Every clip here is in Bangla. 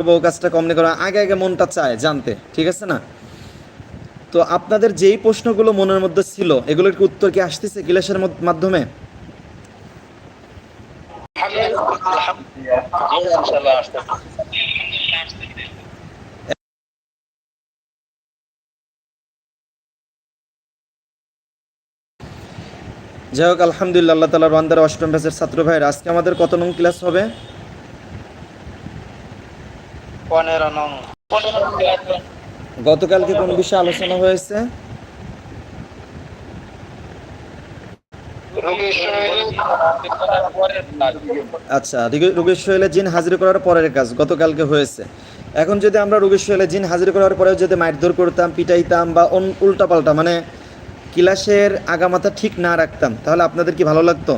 করব কাজটা কমনে করব আগে আগে মনটা চায় জানতে, ঠিক আছে না? তো আপনাদের যেই প্রশ্নগুলো মনের মধ্যে ছিল, এগুলোর কি উত্তর কি আসতেছে ক্লাসের মাধ্যমে? যাই হোক, আলহামদুলিল্লাহ, আল্লাহ তালার বান্দার অষ্টম ব্যাচের ছাত্র ভাইয়ের, আজকে আমাদের কত নং ক্লাস হবে? পনেরো নং গতকালকে কোন বিষয়ে আলোচনা হয়েছে। আচ্ছা রোগীর শৈলে জিন হাজির করার পরের কাজ গতকালকে হয়েছে এখন যদি আমরা রোগীর শৈলে জিন হাজির করার পরে যদি মারধর করতাম পিটাইতাম বা উল্টা পাল্টা মানে ক্লাসের আগামাথা ঠিক না রাখতাম তাহলে আপনাদের কি ভালো লাগতো।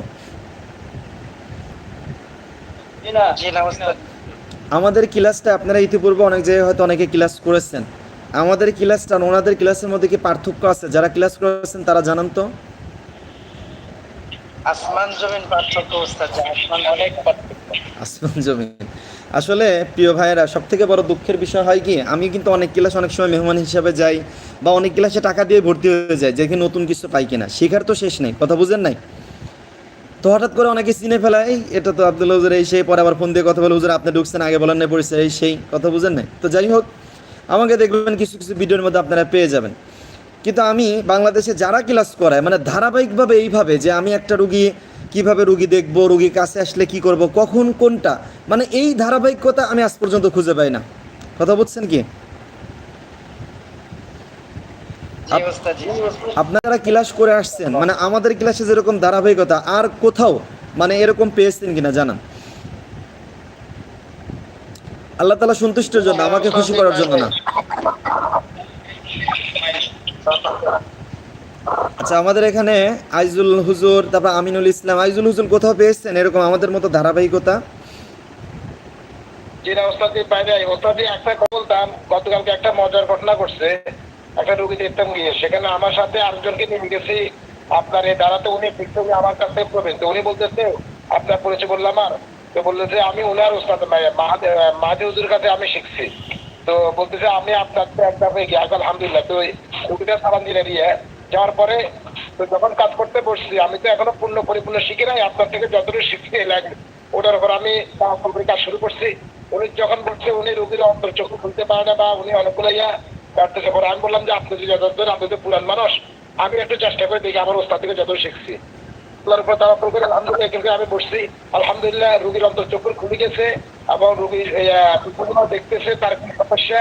আমাদের ক্লাসটা আপনারা ইতিপূর্বে অনেক জায়গায় হয়তো অনেকে ক্লাস করেছেন। আমাদের ক্লাসটা ওনাদের ক্লাসের মধ্যে কি পার্থক্য আছে? যারা ক্লাস করেছেন তারা জানান তো। আসমান জমিন পার্থক্য আসমান অনেক পার্থক্য। আসমান জমিন। আসলে প্রিয় ভাইয়েরা সব থেকে বড় দুঃখের বিষয় হয় কি আমি কিন্তু অনেক ক্লাস অনেক সময় মেহমান হিসাবে যাই বা অনেক ক্লাসে টাকা দিয়ে ভর্তি হয়ে যায় যে নতুন কিছু পাই কিনা। শেখার তো শেষ নেই কথা বুঝেন নাই? তো হঠাৎ করে অনেকে চিনে ফেলায় এটা তো আব্দুল হুজুর এই সেই, পরে আবার ফোন দিয়ে কথা বলে, হুজুর, আপনি ঢুকছেন, আগে বলেন না পড়েছে, এই সেই, কথা বুঝেন নাই। তো যাই হোক, আমাকে দেখবেন কিছু কিছু ভিডিওর মধ্যে আপনারা পেয়ে যাবেন। কিন্তু আমি বাংলাদেশে যারা ক্লাস করায় মানে ধারাবাহিকভাবে এইভাবে যে আমি একটা রুগী, কীভাবে রুগী দেখব, রুগী কাছে আসলে কি করব, কখন কোনটা মানে এই ধারাবাহিকতা আমি আজ পর্যন্ত খুঁজে পাই না। কথা বুঝছেন কি জি ওস্তাদ জি আপনারা ক্লাস করে আসছেন মানে আমাদের ক্লাসে যেরকম ধারাবাহিকতা, আর কোথাও মানে এরকম পেয়েছেন কিনা জানান। আল্লাহ তালা সন্তুষ্টের জন্য, আমাকে খুশি করার জন্য না। আচ্ছা আমাদের এখানে আইজুল হুজুর, তারপর আমিনুল ইসলাম, আইজুল হুজুর কোথাও পেয়েছেন এরকম আমাদের মতো ধারাবাহিকতা? না, ওস্তাদ নাই। ওস্তাদ একটা কথা বলতাম গতকালকে একটা মজার ঘটনা ঘটছে। একটা রুগী দেখতাম গিয়ে সেখানে আমার সাথে আরেকজনকে নিয়ে গেছি। আপনার এই দাঁড়াতে উনি ঠিকঠাক আমার কাছে প্রবেশ তো উনি বলতেছে, আপনার পরিচয় বললাম আর তো বলল যে আমি উনার ওস্তাদ মাহাদি হুজুর কাছে আমি শিখছি। তো বলতেছে, আমি আপনার তো একটা হয়ে গিয়ে আলহামদুলিল্লাহ। তো রুগীটা সালাম দিলে দিয়ে যাওয়ার পরে তো যখন কাজ করতে বসছি, আমি তো এখনও পূর্ণ পরিপূর্ণ শিখি নাই, আপনার থেকে যতটুকু শিখছি লাগে ওটার উপর আমি কাজ শুরু করছি। উনি যখন বলছে, উনি রুগীর অন্তর চক্ষু খুলতে পারে না বা উনি অনেকগুলো ইয়া কাটতেছে পরে আমি বললাম যে আপনি যে যতদূর আপনি তো পুরান মানুষ আমি একটু চেষ্টা করে দেখি আমার ওস্তাদ থেকে যত শিখছি। আল্লাহর তাওয়াক্কুল করে আলহামদুলিল্লাহ আমি বসছি। আলহামদুলিল্লাহ রোগীর অন্তর চক্ষু খুলে গেছে এবং রোগীর দেখতেছে তার কোনো সমস্যা।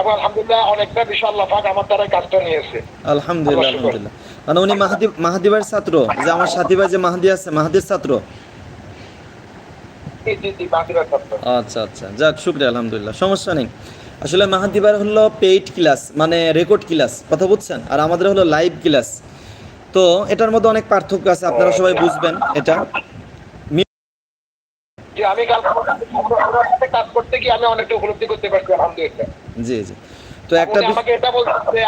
এবং আলহামদুলিল্লাহ অনেকটা বিষয় আল্লাহ পাক আমার দ্বারা কাজটা নিয়েছে। আলহামদুলিল্লাহ আলহামদুলিল্লাহ। মানে উনি মাহাদি মাহাদি ভাইয়ের ছাত্র যে আমার সাথী ভাই যে মাহাদি আছে মাহাদির ছাত্র। আচ্ছা আচ্ছা। যাক শুক্রিয়া আলহামদুলিল্লাহ। সমস্যা নেই। আসলে মাহাদিবার হলো পেইড ক্লাস মানে রেকর্ড ক্লাস কথা বুঝছেন? আর আমাদের হলো লাইভ ক্লাস তো এটার মধ্যে অনেক পার্থক্য আছে আপনারা সবাই বুঝবেন এটা। আমি কাজ করতে গিয়ে আমি অনেকটা উপলব্ধি করতে পারছি আলহামদুলিল্লাহ। জি জি। তো একটা আমাকে এটা যে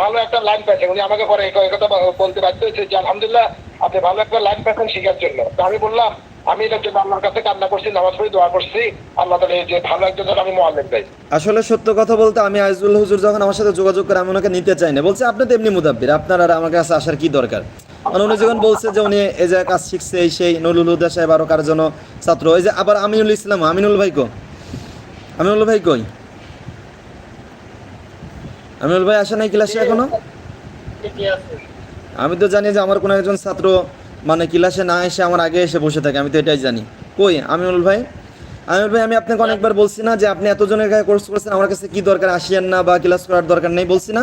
ভালো একটা লাইন উনি আমাকে পরে কথা বলতে বাধ্য হয়েছে যে আলহামদুলিল্লাহ আপনি ভালো একটা লাইন পেয়েছেন শেখার জন্য। তো আমি বললাম আমি এটার জন্য আল্লাহর কাছে কান্না করছি নামাজ পড়ে দোয়া করছি। আল্লাহ তালা যে ভালো একজন আমি মোয়াল্লেম পাই আসলে সত্য কথা বলতে আমি আইজুল হুজুর যখন আমার সাথে যোগাযোগ করে আমি ওনাকে নিতে চাই না। বলছে আপনি তো এমনি মুদাব্বির আপনার আর আমার কাছে আসার কি দরকার? মানে উনি যখন বলছে যে উনি এই জায়গায় কাজ শিখছে এই সেই নুরুল হুদা সাহেব আরও কার জন্য ছাত্র এই যে আবার আমিনুল ইসলাম আমিনুল ভাই কো আমিনুল ভাই কই? আমিনুল ভাই আসে নাই ক্লাসে এখনও? আমি তো জানি যে আমার কোনো একজন ছাত্র মানে ক্লাসে না এসে আমার আগে এসে বসে থাকে আমি তো এটাই জানি। কই আমিনুল ভাই? আমিনুল ভাই আমি আপনাকে অনেকবার বলছি না যে আপনি এতজনের গায়ে কোর্স করেছেন আমার কাছে কি দরকার আসিয়েন না বা ক্লাস করার দরকার নেই বলছি না?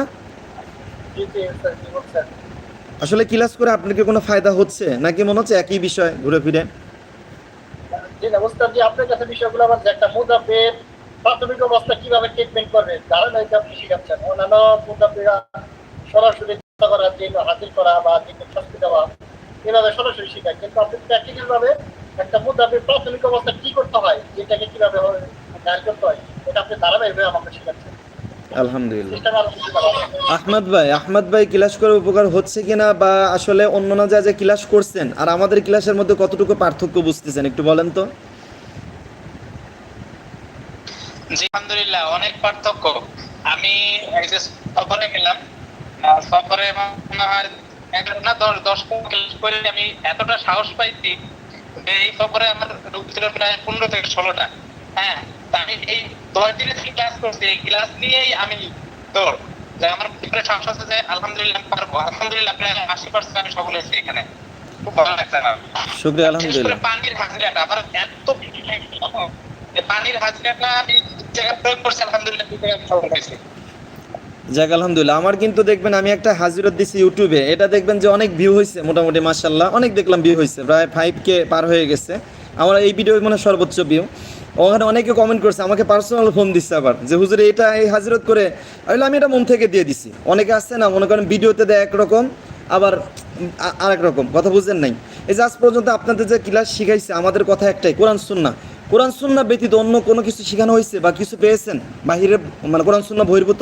আসলে ক্লাস করে আপনার কি কোনো ফায়দা হচ্ছে? নাকি মনে হচ্ছে একই বিষয় ঘুরে ফিরে? জি না জি আপনার কাছে বিষয়গুলো আমার একটা প্রাথমিক অবস্থা কীভাবে ট্রিটমেন্ট করবে ধারণাটা আপনি শিখাচ্ছেন। অন্যান্য মুদাফিরা সরাসরি চিন্তা করা যে হাজির করা বা যে শাস্তি দেওয়া এভাবে সরাসরি শেখায় কিন্তু আপনি প্র্যাকটিক্যাল ভাবে একটা মুদাফির প্রাথমিক অবস্থা কি করতে হয় যেটাকে কীভাবে গাইড করতে হয় এটা আপনি ধারাবাহিকভাবে আমাকে শেখাচ্ছেন আলহামদুলিল্লাহ। আহমদ ভাই আহমদ ভাই ক্লাস করে উপকার হচ্ছে কিনা বা আসলে অন্য না যা যে ক্লাস করছেন আর আমাদের ক্লাসের মধ্যে কতটুকু পার্থক্য বুঝতেছেন একটু বলেন তো। জি আলহামদুলিল্লাহ অনেক পার্থক্য। আমি সফরে গেলাম সফরে মনে হয় এগারো না দশ করে আমি এতটা সাহস পাইছি যে এই সফরে আমার রোগ ছিল প্রায় পনেরো থেকে ষোলোটা। হ্যাঁ আমি এই দশ দিনের ক্লাস করছি এই ক্লাস নিয়েই আমি দৌড়। যে আমার ভিতরে সাহস আছে যে আলহামদুলিল্লাহ পারব। আলহামদুলিল্লাহ প্রায় আশি পার্সেন্ট আমি সফল হয়েছি এখানে। খুব ভালো লাগছে আমার। শুক্রিয়া আলহামদুলিল্লাহ। পানির হাজিরাটা। আমার এত পানির হাজিরাটা আমি জায়গায় প্রয়োগ করছি আলহামদুলিল্লাহ সফল হয়েছি। যাক, আলহামদুলিল্লাহ। আমার কিন্তু দেখবেন, আমি একটা হাজিরত দিছি ইউটিউবে। এটা দেখবেন যে অনেক ভিউ হয়েছে মোটামুটি মার্শাল্লাহ অনেক দেখলাম ভিউ হয়েছে প্রায় ফাইভ কে পার হয়ে গেছে। আমার এই ভিডিও মানে সর্বোচ্চ ভিউ ওখানে অনেকে কমেন্ট করছে, আমাকে পার্সোনাল ফোন দিচ্ছে আবার, যে, হুজুর, এটা এই হাজিরত করে আসলে আমি এটা মন থেকে দিয়ে দিছি। অনেকে আসছে না, মনে করেন ভিডিওতে দেয় একরকম, আবার আরেক রকম, কথা বুঝছেন নাই। এই যে, আজ পর্যন্ত আপনাদের যে ক্লাস শিখাইছে, আমাদের কথা একটাই, কোরআন সুন্না কোরআন সুন্না ব্যতীত অন্য কোনো কিছু শেখানো হয়েছে বা কিছু পেয়েছেন? বাহিরে মানে কোরআন সুন্না বহির্ভূত?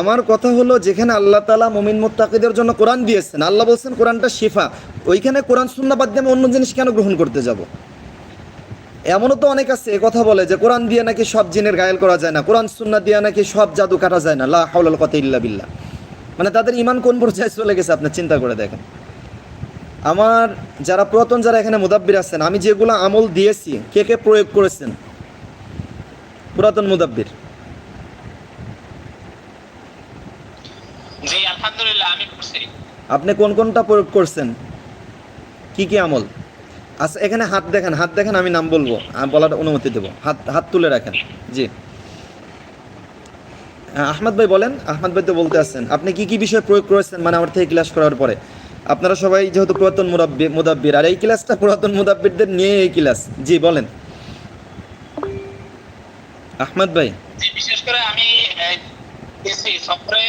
আমার কথা হলো যেখানে আল্লাহ তালা মমিন মোত্তাকিদের জন্য কোরআন দিয়েছেন আল্লাহ বলছেন কোরআনটা শিফা ওইখানে কোরআন সুন্না বাদ দিয়ে আমি অন্য জিনিস কেন গ্রহণ করতে যাব? এমনও তো অনেক আছে এ কথা বলে যে কোরআন দিয়ে নাকি সব জিনের গায়েল করা যায় না কোরআন সুন্না দিয়ে নাকি সব জাদু কাটা যায় না লা হাউলাল কথা ইল্লা বিল্লাহ। মানে তাদের ইমান কোন পর্যায়ে চলে গেছে আপনার চিন্তা করে দেখেন। আমার যারা পুরাতন যারা এখানে মুদাব্বির আছেন আমি যেগুলো আমল দিয়েছি কে কে প্রয়োগ করেছেন? পুরাতন মুদাব্বির জি আলহামদুলিল্লাহ আমি করছি আপনি কোন কোনটা প্রয়োগ করছেন? কি কি আমল? আচ্ছা এখানে হাত দেখেন হাত দেখেন, আমি নাম বলব বলার অনুমতি দেবো। হাত হাত তুলে রাখেন, জি। আহমদ ভাই বলেন, আহমদ ভাই তো বলতে আছেন, আপনি কি কি বিষয় প্রয়োগ করেছেন? মানে আমার থেকে ক্লাস করার পরে। আপনারা সবাই যেহেতু পুরাতন মুরাব্বি, মুদাব্বির, আর এই ক্লাসটা পুরাতন মুদাব্বিরদের নিয়ে এই ক্লাস জি, বলেন। আহমদ ভাই। বিশেষ করে আমি সফরে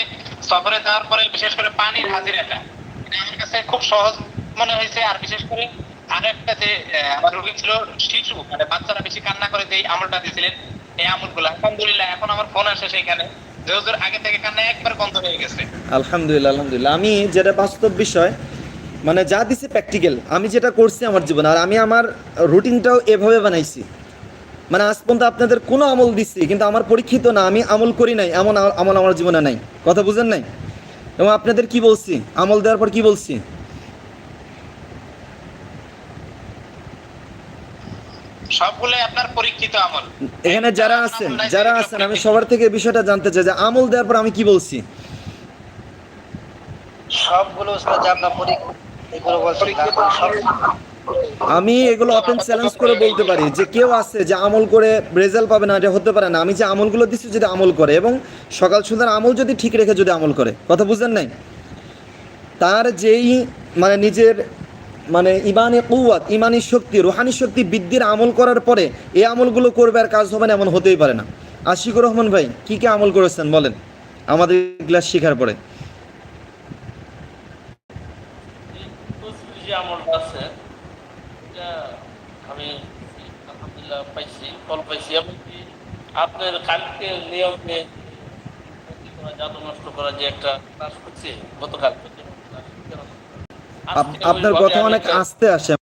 সফরে যাওয়ার পরে বিশেষ করে পানির হাজিরাটা, এটা আমার কাছে খুব সহজ মনে হয়েছে। আর বিশেষ করে আরও একটা যে আমার রোগী ছিল শিশু মানে বাচ্চারা বেশি কান্না করে যে আমলটা দিয়েছিলেন, এই আমলগুলো। আলহামদুলিল্লাহ, এখন আমার ফোন আসে সেখানে যে আগে থেকে কান্না একবার বন্ধ হয়ে গেছে। আলহামদুলিল্লাহ আলহামদুলিল্লাহ। আমি যেটা বাস্তব বিষয় মানে যা দিছি প্র্যাকটিক্যাল আমি যেটা করছি আমার জীবনে, আর আমি আমার রুটিনটাও এভাবে বানাইছি। মানে আজ পর্যন্ত আপনাদের কোনো আমল দিচ্ছি কিন্তু আমার পরীক্ষিত না আমি আমল করি নাই এমন আমল আমার জীবনে নাই। কথা বুঝেন নাই? এবং আপনাদের কি বলছি? আমল দেওয়ার পর কি বলছি? সবগুলো আপনার পরীক্ষিত আমল। এখানে যারা আছেন যারা আছেন আমি সবার থেকে বিষয়টা জানতে চাই যে আমল দেওয়ার পর আমি কি বলছি? সবগুলো আপনার আমি এগুলো ওপেন চ্যালেঞ্জ করে বলতে পারি যে কেউ আছে যে আমল করে রেজাল্ট পাবে না, এটা হতে পারে না। আমি যে আমলগুলো দিচ্ছি যদি আমল করে এবং সকাল সন্ধ্যার আমল যদি ঠিক রেখে যদি আমল করে, কথা বুঝেন নাই? তার যেই মানে নিজের মানে ইমানে কৌয়াত ইমানি শক্তি, রুহানি শক্তি বৃদ্ধির আমল করার পরে এই আমলগুলো করবে আর কাজ হবে না, এমন হতেই পারে না। আশিকুর রহমান ভাই, কি কি আমল করেছেন বলেন? আমাদের ক্লাস শেখার পরে তসবির যে আমলটা আছে এটা আমি আলহামদুলিল্লাহ পাইছি এমনকি আপনার কালকে নিয়মে জাদু নষ্ট করা যে একটা ক্লাস করছে গতকাল আপ- আপনার কথা অনেক আস্তে আসে।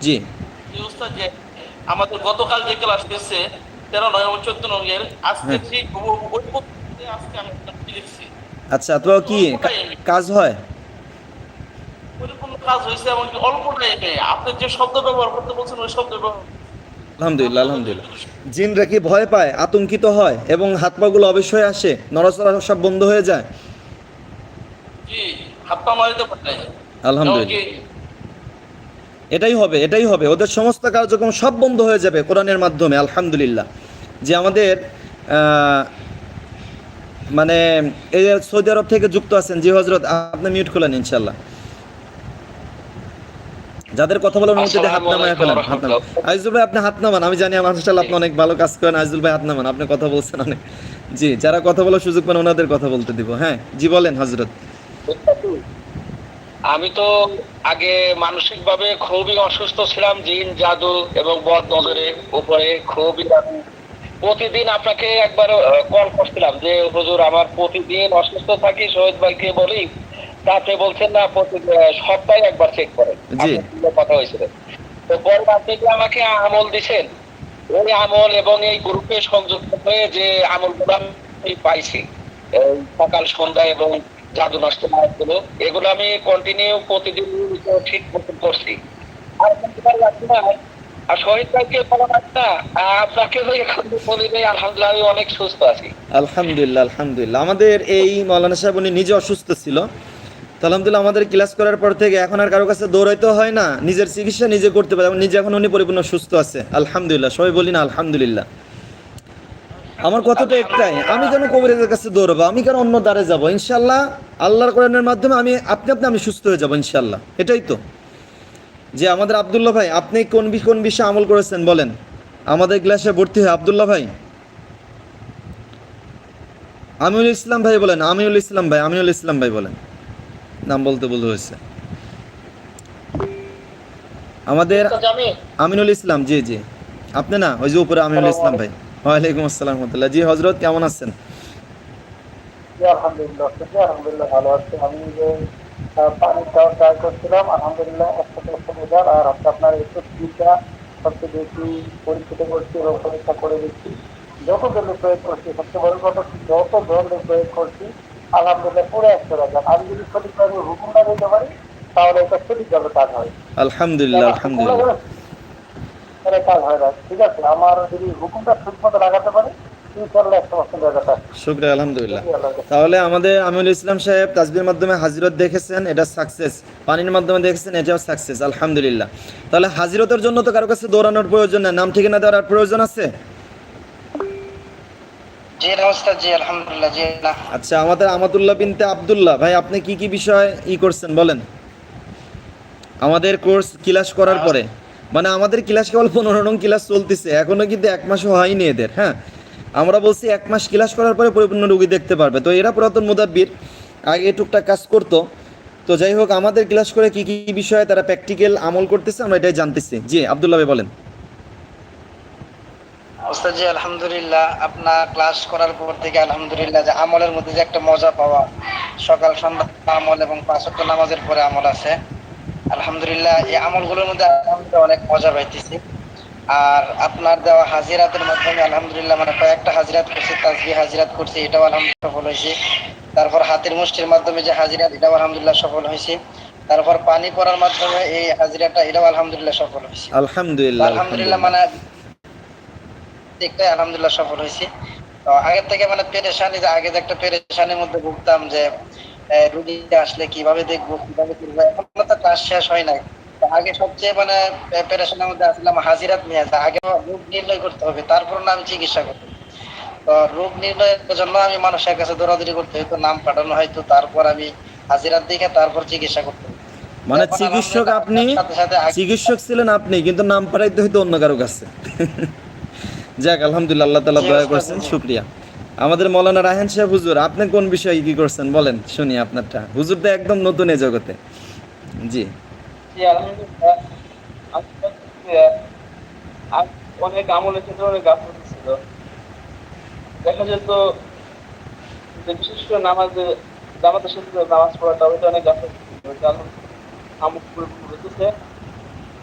জি। আমাদের গতকাল যে ক্লাস দিচ্ছে তেরো নয় চোদ্দ নঙ্গের আজকে হ্যাঁ। ঠিক আজকে আমি লিখছি। আচ্ছা তো কি কাজ হয়? পরিপূর্ণ কাজ হয়েছে এমনকি অল্প টাইমে আপনি যে শব্দ ব্যবহার করতে বলছেন ওই শব্দ ব্যবহার আলহামদুলিল্লাহ আলহামদুলিল্লাহ। জিনরা কি ভয় পায় আতঙ্কিত হয় এবং হাত পাগুলো অবশ্যই আসে নড়াচড়া সব বন্ধ হয়ে যায়? জি হাত পা মারিতে পারে। আলহামদুলিল্লাহ। এটাই হবে এটাই হবে। ওদের সমস্ত কার্যক্রম সব বন্ধ হয়ে যাবে কোরআনের মাধ্যমে আলহামদুলিল্লাহ। যে আমাদের মানে এই সৌদি আরব থেকে যুক্ত আছেন জি হজরত আপনি মিউট খোলেন ইনশাল্লাহ যাদের কথা বলার অনুমতি হাত নামায় ফেলেন হাত নামান আইজুল ভাই আপনি হাত নামান। আমি জানি আমার আপনি অনেক ভালো কাজ করেন। আইজুল ভাই হাত নামান। আপনি কথা বলছেন অনেক। জি যারা কথা বলার সুযোগ পান ওনাদের কথা বলতে দিব। হ্যাঁ জি বলেন হজরত আমি তো আগে মানসিক ভাবে খুবই অসুস্থ ছিলাম জিন জাদু এবং বদ নজরে উপরে খুবই প্রতিদিন আপনাকে একবার কল করছিলাম যে হুজুর আমার প্রতিদিন অসুস্থ থাকি শহীদ ভাইকে বলি তাতে বলছেন না প্রতি সপ্তাহে একবার চেক করেন। জি। কথা হয়েছিল। তো পরে আপনি কি আমাকে আমল দিছেন। ওই আমল এবং এই গ্রুপে সংযুক্ত হয়ে যে আমলগুলো আমি পাইছি সকাল সন্ধ্যা এবং জাদু নষ্টগুলো এগুলো আমি কন্টিনিউ প্রতিদিন ঠিক মতন করছি। আর কিন্তু আর শহীদ ভাইকে বলা না আপনাকে এখন বলি ভাই আলহামদুলিল্লাহ আমি অনেক সুস্থ আছি। আলহামদুলিল্লাহ আলহামদুলিল্লাহ। আমাদের এই মৌলানা সাহেব উনি নিজে অসুস্থ ছিল। আলহামদুলিল্লাহ আমাদের ক্লাস করার পর থেকে এখন আর কারও কাছে দৌড়াইতে হয় না। নিজের চিকিৎসা নিজে করতে পারে নিজে এখন উনি পরিপূর্ণ সুস্থ আছে। আলহামদুলিল্লাহ, সবাই বলি না আলহামদুলিল্লাহ। আমার কথাটা একটাই, আমি কেন কবিরাজের কাছে দৌড়াবো, আমি কেন অন্য দ্বারে যাব? ইনশাল্লাহ আল্লাহর কোরআনের মাধ্যমে আমি আপনি আপনি আমি সুস্থ হয়ে যাব ইনশাল্লাহ এটাই তো। যে আমাদের আবদুল্লাহ ভাই, আপনি কোন কোন বিষয়ে আমল করেছেন বলেন। আমাদের ক্লাসে ভর্তি হয় আবদুল্লাহ ভাই। আমিনুল ইসলাম ভাই বলেন, আমিনুল ইসলাম ভাই, আমিনুল ইসলাম ভাই বলেন। নাম বলতে ভুল হয়েছে। আমাদের আমিনুল ইসলাম জি জি। আপনি না ওই যে উপরে আমিনুল ইসলাম ভাই। ওয়ালাইকুম আসসালাম রহমতুল্লাহ। জি হজরত কেমন আছেন? আলহামদুলিল্লাহ আলহামদুলিল্লাহ ভালো আছি। আমি যে আহ, পানি খাওয়া ট্রাই করছিলাম আলহামদুলিল্লাহ দশটা আর আজকে আপনার একটু সবচেয়ে বেশি পরীক্ষিত করছি এবং পরীক্ষা করে দিচ্ছি। যত ধরনের প্রয়োগ করছি সবচেয়ে বড় কথা যত ধরনের প্রয়োগ করছি আলহামদুলিল্লাহ পুরো একশো রাজার আমি যদি সঠিকভাবে হুকুমটা দিতে পারি তাহলে এটা সঠিকভাবে কাজ হয়। আলহামদুলিল্লাহ আলহামদুলিল্লাহ। তাহলে কাজ হয় না। ঠিক আছে আমার যদি হুকুমটা ঠিক মতো লাগাতে পারি শুক্রিয়া আলহামদুলিল্লাহ। তাহলে আমাদের আমিনুল ইসলাম সাহেব তাজবির মাধ্যমে হাজিরত দেখেছেন এটা সাকসেস পানির মাধ্যমে দেখেছেন এটাও সাকসেস আলহামদুলিল্লাহ। তাহলে হাজিরতের জন্য তো কারও কাছে দৌড়ানোর প্রয়োজন নেই। নাম ঠিকানা দেওয়ার প্রয়োজন আছে জি নমস্কার জি আলহামদুলিল্লাহ জি না আচ্ছা আমাদের আমাতুল্লাহ বিনতে আব্দুল্লাহ। ভাই, আপনি কি কি বিষয় ই করছেন, বলেন? আমাদের কোর্স ক্লাস করার পরে। মানে আমাদের ক্লাস কেবল পনেরো নং ক্লাস চলতেছে। এখনও কিন্তু এক মাসও হয়নি এদের হ্যাঁ? আমরা বলছি এক মাস ক্লাস করার পরে পরিপূর্ণ রুগী দেখতে পারবে। তো এরা পুরাতন মুদাব্বির, আগে টুকটাক কাজ করতো। তো যাই হোক, আমাদের ক্লাস করে কি কি বিষয়ে তারা প্র্যাকটিক্যাল আমল করতেছে, আমরা এটাই জানতেছি। জি, আবদুল্লাহ ভাই, বলেন। ওস্তাদ জি আলহামদুলিল্লাহ আপনার ক্লাস করার পর থেকে আলহামদুলিল্লাহ যে আমলের মধ্যে যে একটা মজা পাওয়া। সকাল সন্ধ্যা আমল এবং পাঁচ নামাজের পরে আমল আছে। আলহামদুলিল্লাহ এই আমলগুলোর মধ্যে আলহামদুলিল্লাহ অনেক মজা পাইতেছি। আর আপনার দেওয়া হাজিরাতের মাধ্যমে আলহামদুলিল্লাহ মানে কয়েকটা হাজিরাত করছি তাজবি হাজিরাত করছি এটাও আলহামদুলিল্লাহ সফল হয়েছে। তারপর হাতের মুষ্টির মাধ্যমে যে হাজিরাত এটাও আলহামদুলিল্লাহ সফল হয়েছে। তারপর পানি পড়ার মাধ্যমে এই হাজিরাটা এটাও আলহামদুলিল্লাহ সফল হয়েছে। আলহামদুলিল্লাহ আলহামদুলিল্লাহ মানে দেখতে আলহামদুলিল্লাহ সফল হয়েছি। আগের থেকে মানে পেরেশানি আগে যে একটা পেরেশানির মধ্যে ভুগতাম যে রুগী আসলে কীভাবে দেখব কীভাবে করব এখন তো ক্লাস শেষ হয় নাই। আগে সবচেয়ে মানে পেরেশানির মধ্যে আসলাম হাজিরাত নিয়ে আসে আগে রোগ নির্ণয় করতে হবে তারপর না আমি চিকিৎসা করতে তো রোগ নির্ণয়ের জন্য আমি মানুষের কাছে দৌড়াদৌড়ি করতে হইতো নাম পাঠানো হয়তো তারপর আমি হাজিরাত দিকে তারপর চিকিৎসা করতে মানে চিকিৎসক আপনি চিকিৎসক ছিলেন আপনি কিন্তু নাম পাঠাইতে হইতো অন্য কারও কাছে। যাক, আলহামদুলিল্লাহ, আল্লাহ তালা দয়া করছেন, শুক্রিয়া। আমাদের মৌলানা রাহেন সাহেব, হুজুর, আপনি কোন বিষয়ে কি করছেন? বলেন, শুনি আপনারটা। হুজুর তো একদম নতুন এ জগতে। জি। অনেক অনেক ছিল। দেখা যেত বিশেষ করে জামাতের সাথে নামাজ পড়াটা ওইটা অনেক আমল পরিপূর্ণ হতেছে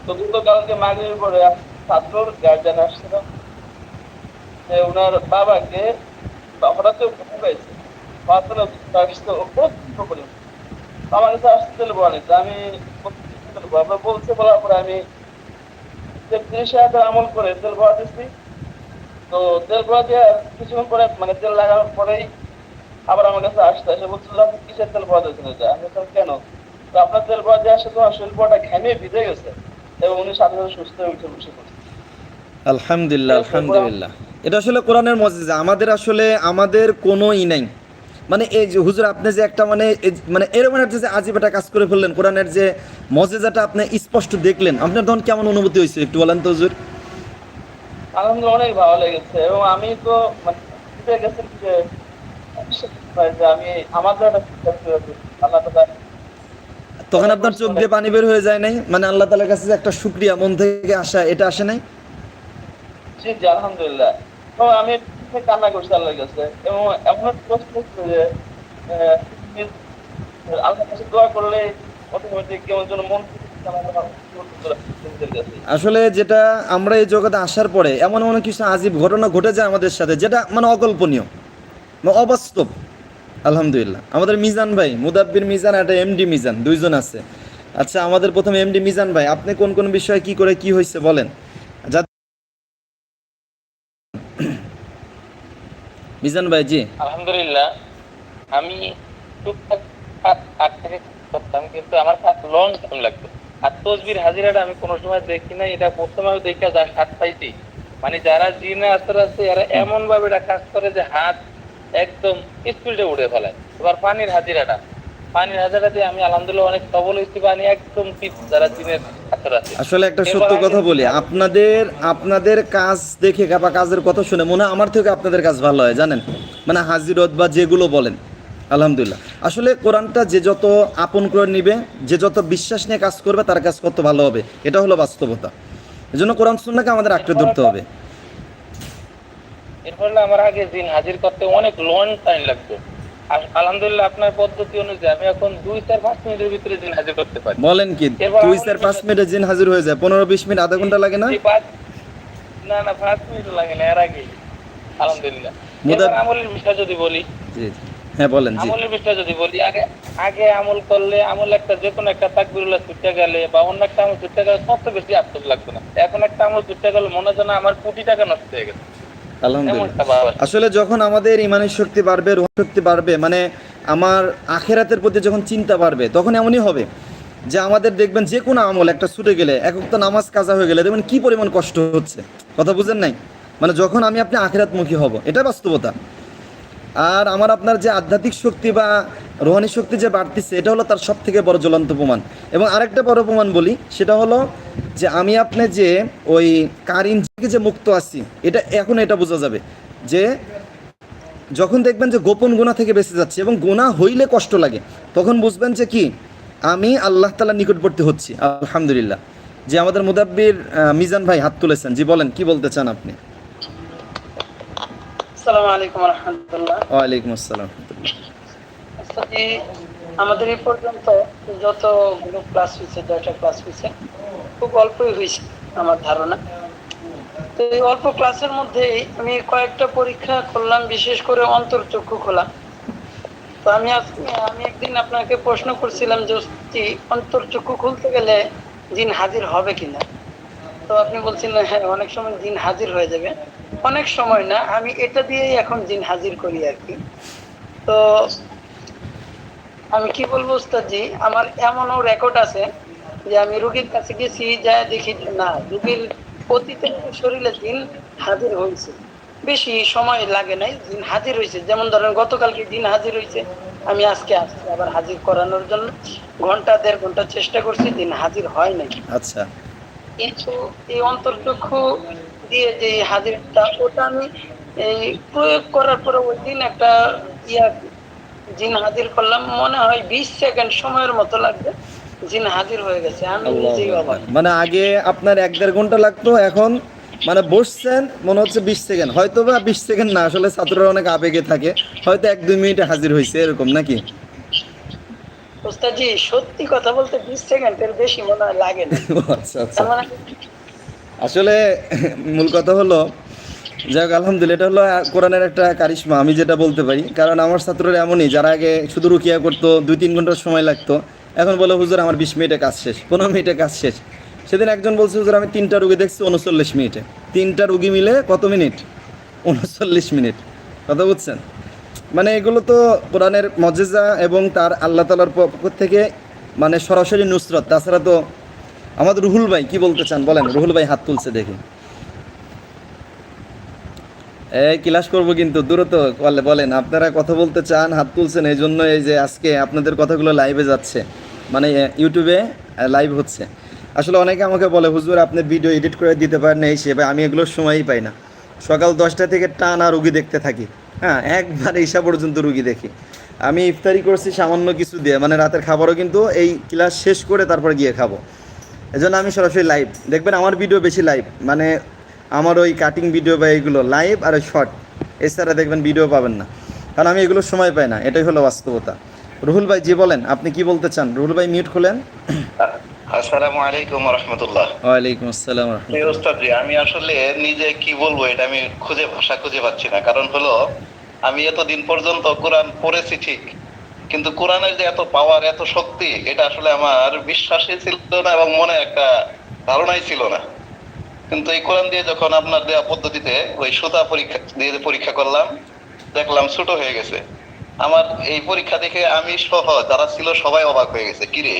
তো গতকালকে মাগরিবের পরে এক ছাত্রর গার্জেন আসছিল। ওনার বাবাকে হঠাৎ পরিমাণ আমার কাছে আসতে তেল বলে যে, আমি। আমরা বলছে, বলার পরে আমি জিনিস হাজার আমল করে তেল ভরা দিচ্ছি তো তেল ভরা দিয়ে কিছুক্ষণ পরে মানে তেল লাগানোর পরেই আবার আমার কাছে আসতে এসে বলছিল আপনি কিসের তেল ভরা দিয়েছেন এটা? আমি বললাম, কেন? তো আপনার তেল ভরা দিয়ে আসে তোমার শরীর পুরোটা ঘেমে ভিজে গেছে এবং উনি সাথে সাথে সুস্থ হয়ে উঠে বসে আলহামদুলিল্লাহ আলহামদুলিল্লাহ। এটা আসলে কোরআনের মজিজা। আমাদের আসলে আমাদের কোনো ই নাই। মানে এই যে হুজুর আপনি যে একটা মানে মানে এরকম একটা যে আজিব একটা কাজ করে ফেললেন কোরআনের যে মজেজাটা আপনি স্পষ্ট দেখলেন আপনার তখন কেমন অনুভূতি হয়েছে? একটু বলেন তো হুজুর। আলহামদুলিল্লাহ অনেক ভালো লেগেছে। এবং আমি তো মানে বুঝে গেছি যে যে আমি আমার আল্লাহ তালা তখন আপনার চোখ দিয়ে পানি বের হয়ে যায় নাই? মানে আল্লাহ তালার কাছে একটা শুক্রিয়া মন থেকে আসা এটা আসে নাই? জি জি, আলহামদুলিল্লাহ। তো আমি কান্না করছি আল্লাহর কাছে এবং এমন প্রশ্ন যে আল্লাহর দোয়া করলে অটোমেটিক কেমন যেন মন আসলে যেটা আমরা এই জগতে আসার পরে এমন এমন কিছু আজীব ঘটনা ঘটে যায় আমাদের সাথে, যেটা মানে অকল্পনীয় অবাস্তব। আলহামদুলিল্লাহ। আমাদের মিজান ভাই, মুদাব্বির মিজান একটা এমডি মিজান, দুইজন আছে। আচ্ছা আমাদের প্রথম এমডি মিজান ভাই, আপনি কোন কোন বিষয়ে কি করে, কি হয়েছে বলেন যা মিজান ভাই জি। আলহামদুলিল্লাহ আমি টুকটাক পাঁচ আট থেকে করতাম কিন্তু আমার পাঁচ লং টাইম লাগতো। আর তসবির হাজিরাটা আমি কোনো সময় দেখি না এটা প্রথম আমি দেখে যা হাত পাইছি। মানে যারা জিনে আসর আছে এরা এমন ভাবে এটা কাজ করে যে হাত একদম স্পিডে উড়ে ফেলায়। এবার পানির হাজিরাটা পানির হাজিরা দিয়ে আমি আলহামদুলিল্লাহ অনেক সবল হয়েছি পানি একদম টিপ যারা জিনের আসলে একটা সত্য কথা বলি আপনাদের আপনাদের কাজ দেখে বা কাজের কথা শুনে মনে হয় আমার থেকে আপনাদের কাজ ভালো হয় জানেন? মানে হাজিরত বা যেগুলো বলেন আলহামদুলিল্লাহ। আসলে কোরআনটা যে যত আপন করে নিবে যে যত বিশ্বাস নিয়ে কাজ করবে তার কাজ কত ভালো হবে এটা হলো বাস্তবতা। এজন্য কোরআন সুন্নাকে আমাদের আঁকড়ে ধরতে হবে। এর ফলে আমার আগে জিন হাজির করতে অনেক লং টাইম লাগতো। আলহামদুলিল্লাহ আপনার পদ্ধতি অনুযায়ী আমি এখন দুই চার পাঁচ মিনিটের ভিতরে জিন হাজির করতে পারি। বলেন কি দুই চার পাঁচ মিনিটে জিন হাজির হয়ে যায় পনেরো বিশ মিনিট আধা ঘণ্টা লাগে না? না না পাঁচ মিনিট লাগে না এর আগে আলহামদুলিল্লাহ। আমলের বিষয় যদি বলি জি। হ্যাঁ বলেন জি। আমলের বিষয় যদি বলি আগে আগে আমল করলে আমল একটা যে কোনো একটা তাকবিরুল্লাহ ছুটে গেলে বা অন্য একটা আমল ছুটে গেলে সব তো বেশি আফসোস লাগতো না। এখন একটা আমল ছুটে গেলে মনে হয় যেন আমার কোটি টাকা নষ্ট হয়ে গেছে। আলহামদুলিল্লাহ। আসলে যখন আমাদের ইমানের শক্তি বাড়বে রোহ শক্তি বাড়বে মানে আমার আখেরাতের প্রতি যখন চিন্তা বাড়বে তখন এমনই হবে যে আমাদের দেখবেন যে কোনো আমল একটা ছুটে গেলে এক তো নামাজ কাজা হয়ে গেলে দেখবেন কি পরিমাণ কষ্ট হচ্ছে। কথা বুঝেন নাই? মানে যখন আমি আপনি আখেরাতমুখী হব এটা বাস্তবতা। আর আমার আপনার যে আধ্যাত্মিক শক্তি বা রোহানি শক্তি যে বাড়তিছে এটা হলো তার সব থেকে বড় জ্বলন্ত প্রমাণ। এবং আরেকটা বড় প্রমাণ বলি সেটা হলো যে আমি আপনি যে ওই কারিন থেকে যে মুক্ত আছি এটা এখন এটা বোঝা যাবে যে যখন দেখবেন যে গোপন গুণা থেকে বেঁচে যাচ্ছে এবং গুণা হইলে কষ্ট লাগে তখন বুঝবেন যে কি আমি আল্লাহ তালা নিকটবর্তী হচ্ছি আলহামদুলিল্লাহ। যে আমাদের মুদাব্বির মিজান ভাই হাত তুলেছেন জি বলেন কি বলতে চান আপনি? আসসালামু আলাইকুম রহমতুল্লাহ। ওয়ালাইকুম আসসালাম। জি, আমাদের এই পর্যন্ত যতগুলো ক্লাস হয়েছে দশটা ক্লাস হয়েছে খুব অল্পই হয়েছে আমার ধারণা। তো এই অল্প ক্লাসের মধ্যে আমি কয়েকটা পরীক্ষা করলাম বিশেষ করে অন্তর্চক্ষু খোলা। তো আমি আমি একদিন আপনাকে প্রশ্ন করছিলাম যে যে অন্তর্চক্ষু খুলতে গেলে জিন হাজির হবে কিনা? তো আপনি বলছিলেন হ্যাঁ অনেক সময় জিন হাজির হয়ে যাবে। অনেক সময় না আমি এটা দিয়েই এখন জিন হাজির করি আর কি। তো আমি কি বলব উস্তাদজি? আমার এমনও রেকর্ড আছে যে আমি রুগীর কাছে গেছি যা দেখি না রুগীর অতীতে শরীরে দিন হাজির হয়েছে বেশি সময় লাগে নাই দিন হাজির হয়েছে যেমন ধরেন গতকালকে দিন হাজির হয়েছে আমি আজকে আসছি আবার হাজির করানোর জন্য ঘণ্টা দেড় ঘণ্টা চেষ্টা করছি দিন হাজির হয় নাই। আচ্ছা। কিন্তু এই অন্তর্চক্ষু দিয়ে যে হাজিরটা ওটা আমি এই প্রয়োগ করার পরে ওই দিন একটা ইয়া জিন হাজির করলাম মনে হয় বিশ সেকেন্ড সময়ের মতো লাগবে জিন হাজির হয়ে গেছে। আমি নিজেই অবাক। মানে আগে আপনার এক দেড় ঘণ্টা লাগতো এখন মানে বসছেন মনে হচ্ছে বিশ সেকেন্ড। হয়তো বা বিশ সেকেন্ড না আসলে ছাত্ররা অনেক আবেগে থাকে। হয়তো এক দুই মিনিটে হাজির হয়েছে এরকম নাকি? ওস্তাদজি সত্যি কথা বলতে বিশ সেকেন্ডের বেশি মনে হয় লাগে না। আচ্ছা আচ্ছা। মানে আসলে মূল কথা হলো যাই হোক, আলহামদুলিল্লাহ, এটা হলো কোরআনের একটা কারিশমা, আমি যেটা বলতে পারি। কারণ আমার ছাত্ররা এমনই, যারা আগে শুধু রুকিয়া করতো, দুই তিন ঘণ্টার সময় লাগতো, এখন বলে, হুজুর, আমার বিশ মিনিটে কাজ শেষ, পনেরো মিনিটে কাজ শেষ। সেদিন একজন বলছে, হুজুর, আমি তিনটা রুগী দেখছি, উনচল্লিশ মিনিটে। তিনটা রুগী মিলে কত মিনিট? উনচল্লিশ মিনিট। কথা বুঝছেন? মানে এগুলো তো কোরআনের মজেজা এবং তার আল্লাহ তালার পক্ষ থেকে মানে সরাসরি নুসরত। তাছাড়া তো আমাদের রুহুল ভাই কি বলতে চান? বলেন, রুহুল ভাই হাত তুলছে দেখি। এই ক্লাস করব কিন্তু, দ্রুত বলে বলেন, আপনারা কথা বলতে চান, হাত তুলছেন, এই জন্য এই যে আজকে আপনাদের কথাগুলো লাইভে যাচ্ছে। মানে ইউটিউবে লাইভ হচ্ছে। আসলে অনেকে আমাকে বলে, হুজুর, আপনি ভিডিও এডিট করে দিতে পারেন এই হিসেবে আমি এগুলো সময়ই পাই না। সকাল দশটা থেকে টানা রুগী দেখতে থাকি। হ্যাঁ একবার ঈশা পর্যন্ত রুগী দেখি। আমি ইফতারি করছি সামান্য কিছু দিয়ে মানে রাতের খাবারও কিন্তু এই ক্লাস শেষ করে তারপর গিয়ে খাব। এজন্য আমি সরাসরি লাইভ দেখবেন, আমার ভিডিও বেশি লাইভ মানে আমার ওই কাটিং ভিডিও বা এইগুলো লাইভ আর শর্ট এছাড়া দেখবেন ভিডিও পাবেন না। কারণ আমি এগুলোর সময় পাই না। এটাই হলো বাস্তবতা। রুহুল ভাই জি বলেন আপনি কি বলতে চান? রুহুল ভাই মিউট খুলেন। আসসালামু আলাইকুম রহমতুল্লাহ। ওয়ালাইকুম আসসালাম রহমতুল্লাহ। আমি আসলে নিজে কি বলব এটা আমি খুঁজে ভাষা খুঁজে পাচ্ছি না। কারণ হলো আমি এতদিন পর্যন্ত কোরআন পড়েছি ঠিক কিন্তু কোরআনের যে এত পাওয়ার এত শক্তি এটা আসলে আমার বিশ্বাসই ছিল না এবং মনে একটা ধারণাই ছিল না। কিন্তু এই কোরআন দিয়ে যখন আপনার দেওয়া পদ্ধতিতে ওই সুতা পরীক্ষা দিয়ে পরীক্ষা করলাম দেখলাম ছোট হয়ে গেছে। আমার এই পরীক্ষা দেখে আমি সহ যারা ছিল সবাই অবাক হয়ে গেছে কিরে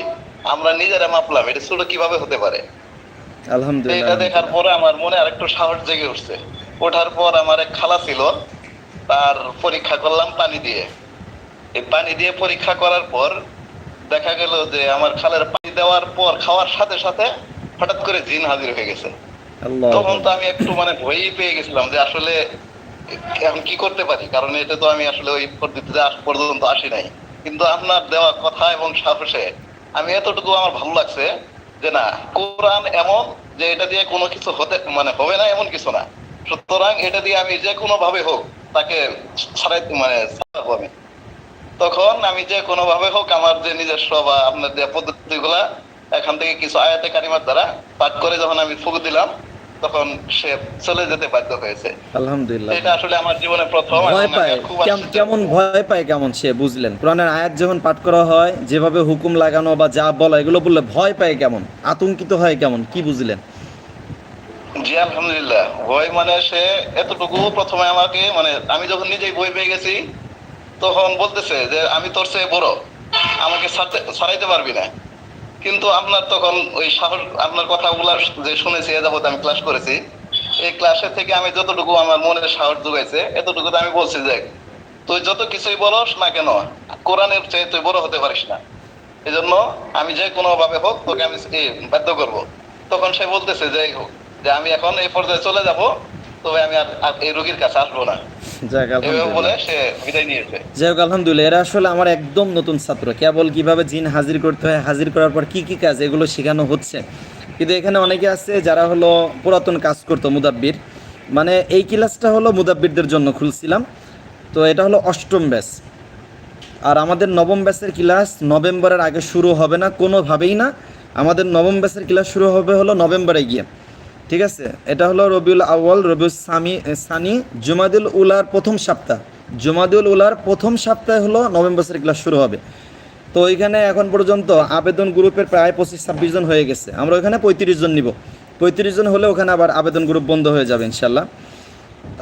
আমরা নিজেরা মাপলাম এটা ছোট কীভাবে হতে পারে? এটা দেখার পরে আমার মনে আরেকটু সাহস জেগে উঠছে। ওঠার পর আমার এক খালা ছিল তার পরীক্ষা করলাম পানি দিয়ে। এই পানি দিয়ে পরীক্ষা করার পর দেখা গেল যে আমার খালের পানি দেওয়ার পর খাওয়ার সাথে সাথে হঠাৎ করে জিন হাজির হয়ে গেছে। তখন তো আমি একটু মানে ভয়ই পেয়ে গেছিলাম যে আসলে এখন কি করতে পারি? কারণ এটা তো আমি আসলে ওই পদ্ধতিতে আজ পর্যন্ত আসি নাই। কিন্তু আপনার দেওয়া কথা এবং সাহসে আমি এতটুকু আমার ভালো লাগছে যে না কোরআন এমন যে এটা দিয়ে কোনো কিছু হতে মানে হবে না এমন কিছু না। সুতরাং এটা দিয়ে আমি যে কোনো ভাবে হোক তাকে ছাড়াই মানে ছাড়াবো আমি। তখন আমি যে কোনো ভাবে হোক আমার যে নিজস্ব বা আপনার যে পদ্ধতিগুলা এখান থেকে কিছু আয়াতে কারিমার দ্বারা পাঠ করে যখন আমি ফুক দিলাম তখন সে চলে যেতে বাধ্য হয়েছে। আলহামদুলিল্লাহ। এটা আসলে আমার জীবনে প্রথম ভয় পায়। কেমন ভয় পায় কেমন সে বুঝলেন? কোরআনের আয়াত যখন পাঠ করা হয় যেভাবে হুকুম লাগানো বা যা বলা এগুলো বললে ভয় পায় কেমন? আতঙ্কিত হয় কেমন? কি বুঝলেন? জি আলহামদুলিল্লাহ। ভয় মানে সে এতটুকু প্রথমে আমাকে মানে আমি যখন নিজেই বই পেয়ে গেছি তখন বলতেছে যে আমি তোর চেয়ে বড়। আমাকে সারাইতে পারবি না। কিন্তু আপনার তখন ওই সাহস, আপনার কথাগুলো যে শুনেছি, এ আমি ক্লাস করেছি, এই ক্লাসের থেকে আমি যতটুকু আমার মনের সাহস যোগাইছে এতটুকু আমি বলছি যে, তুই যত কিছুই বলস না কেন, কোরআনের চেয়ে তুই বড় হতে পারিস না। এই জন্য আমি যে কোনো ভাবে হোক, তোকে আমি বাধ্য করব। তখন সে বলতেছে যে হোক, যে আমি এখন এই পর্যায়ে চলে যাব তবে আমি আর আর এই রোগীর কাছে আসব না। যাক এভাবে বলে আলহামদুলিল্লাহ যাই এরা আসলে আমার একদম নতুন ছাত্র। কেবল কীভাবে জিন হাজির করতে হয় হাজির করার পর কি কি কাজ এগুলো শেখানো হচ্ছে। কিন্তু এখানে অনেকে আছে যারা হলো পুরাতন কাজ করতো মুদাব্বির। মানে এই ক্লাসটা হলো মুদাব্বিরদের জন্য খুলছিলাম। তো এটা হলো অষ্টম ব্যাচ। আর আমাদের নবম ব্যাচের ক্লাস নভেম্বরের আগে শুরু হবে না কোনোভাবেই না। আমাদের নবম ব্যাচের ক্লাস শুরু হবে হলো নভেম্বরে গিয়ে। ঠিক আছে? এটা হলো রবিউল আউয়াল, রবিউল সামি সানি, জুমাদুল উলার প্রথম সপ্তাহ। জুমাদুল উলার প্রথম সপ্তাহে হলো নভেম্বর ব্যাচের ক্লাস শুরু হবে। তো ওইখানে এখন পর্যন্ত আবেদন গ্রুপের প্রায় পঁচিশ, ছাব্বিশ জন হয়ে গেছে। আমরা ওইখানে পঁয়ত্রিশ জন নিব। পঁয়ত্রিশ জন হলে ওখানে আবার আবেদন গ্রুপ বন্ধ হয়ে যাবে ইনশাল্লাহ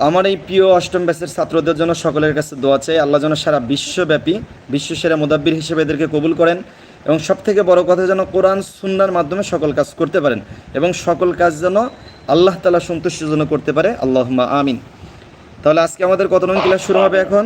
আমার এই প্রিয় অষ্টম ব্যাচের ছাত্রদের জন্য সকলের কাছে দোয়া চাই। আল্লাহ যেন সারা বিশ্বব্যাপী বিশ্বসেরা মোদাব্বির হিসেবে এদেরকে কবুল করেন। এবং সব থেকে বড় কথা যেন কোরআন, সুন্নার মাধ্যমে সকল কাজ করতে পারেন এবং সকল কাজ যেন আল্লাহ তালা সন্তুষ্টির জন্য করতে পারে। আল্লাহ আমিন। তাহলে আজকে আমাদের কত নং ক্লাস শুরু হবে এখন?